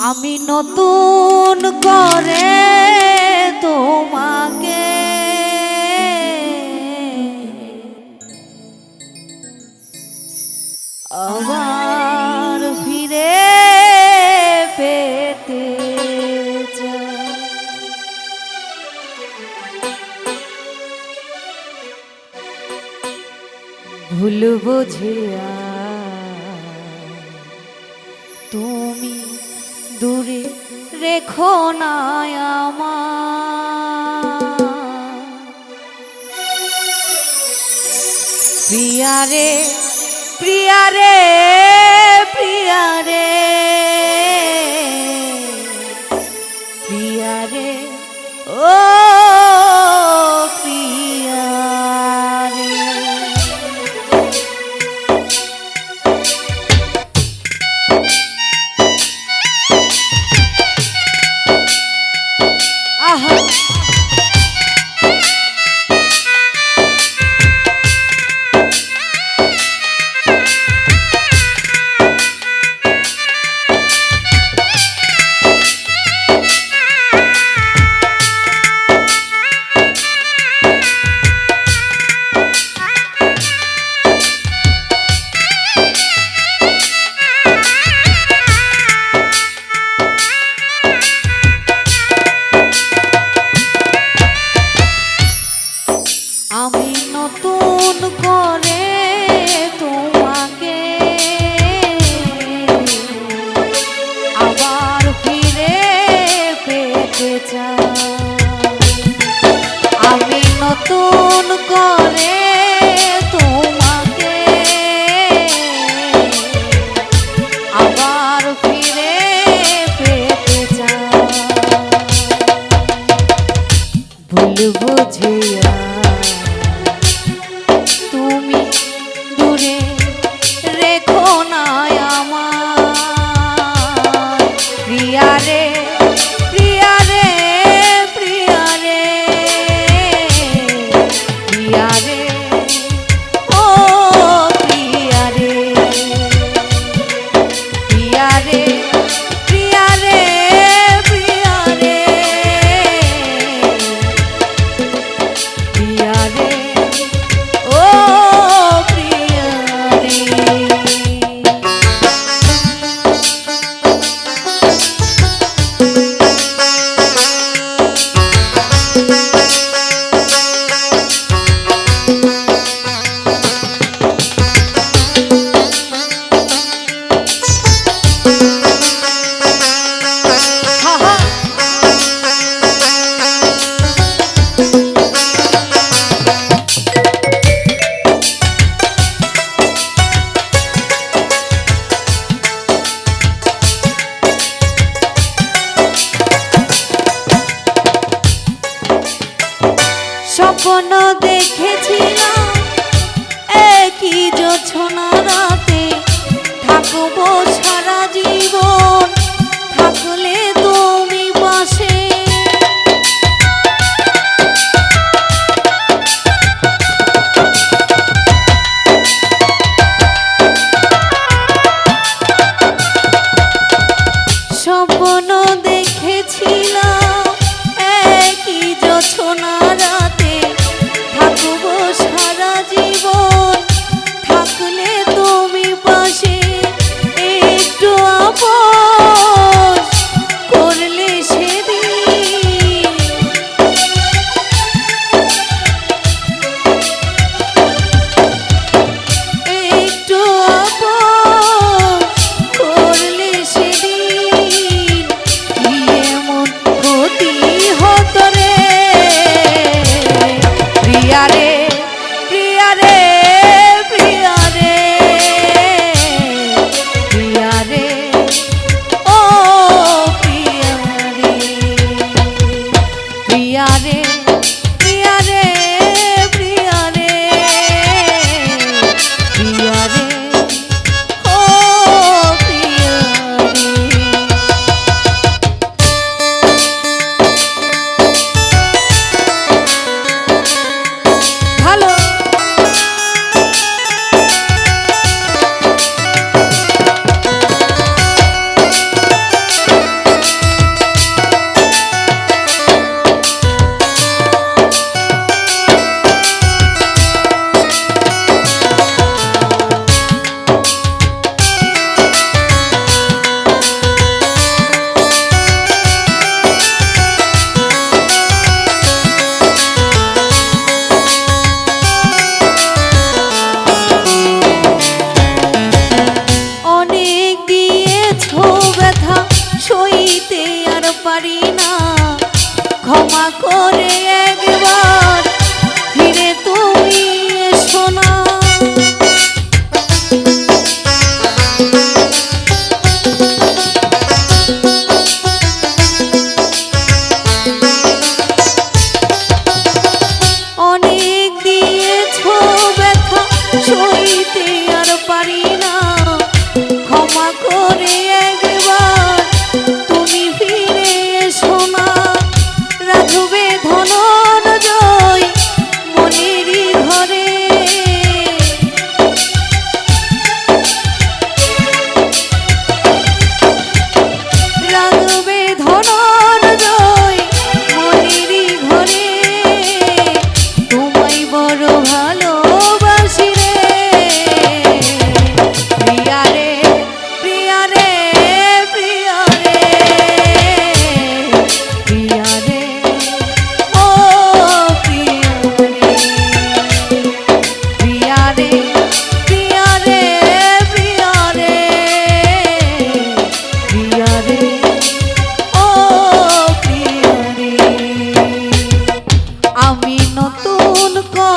আমি নতুন করে তোমাকে। আবার ফিরে পেতে ভুল বুঝিয়া তুমি দূরে রেখো না আমার। প্রিয়ারে প্রিয়ারে। স্বপ্ন দেখেছিলাম। দিয়েছ ব্যথা সইতে নতুন করে